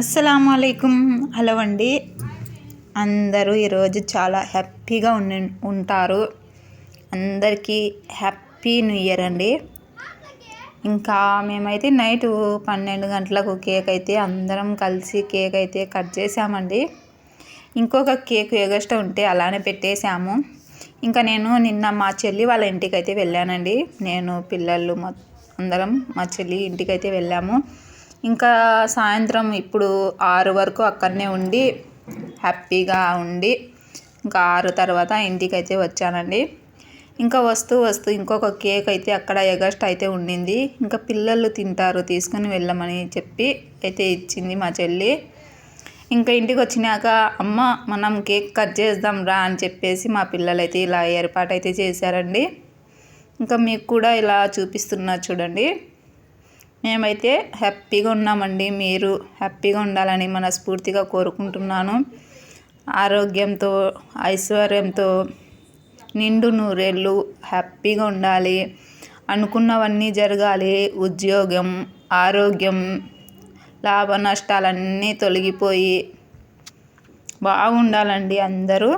అస్సలం హలో అండి అందరూ ఈరోజు చాలా హ్యాపీగా ఉండి ఉంటారు. అందరికీ హ్యాపీ న్యూ ఇయర్ అండి. ఇంకా మేమైతే నైట్ పన్నెండు గంటలకు కేక్ అయితే అందరం కలిసి కేక్ అయితే కట్ చేసామండి. ఇంకొక కేక్ ఎగస్ట్రా ఉంటే అలానే పెట్టేశాము. ఇంకా నేను నిన్న మా చెల్లి వాళ్ళ ఇంటికి అయితే వెళ్ళానండి. నేను పిల్లలు అందరం మా చెల్లి ఇంటికి అయితే వెళ్ళాము. ఇంకా సాయంత్రం ఇప్పుడు ఆరు వరకు అక్కడనే ఉండి హ్యాపీగా ఉండి ఇంకా ఆరు తర్వాత ఇంటికి అయితే వచ్చానండి. ఇంకా వస్తూ వస్తూ ఇంకొక కేక్ అయితే అక్కడ ఎగస్ట్ అయితే ఉండింది. ఇంకా పిల్లలు తింటారు తీసుకుని వెళ్ళమని చెప్పి అయితే ఇచ్చింది మా చెల్లి. ఇంకా ఇంటికి వచ్చినాక అమ్మ మనం కేక్ కట్ చేద్దాం రా అని చెప్పేసి మా పిల్లలు అయితే ఇలా ఏర్పాటు అయితే చేశారండి. ఇంకా మీకు కూడా ఇలా చూపిస్తున్నా చూడండి. మేమైతే హ్యాపీగా ఉన్నామండి మీరు హ్యాపీగా ఉండాలని మనస్ఫూర్తిగా కోరుకుంటున్నాను. ఆరోగ్యంతో ఐశ్వర్యంతో నిండు నూరేళ్ళు హ్యాపీగా ఉండాలి. అనుకున్నవన్నీ జరగాలి. ఉద్యోగం ఆరోగ్యం లాభ నష్టాలన్నీ తొలగిపోయి బాగుండాలండి అందరూ.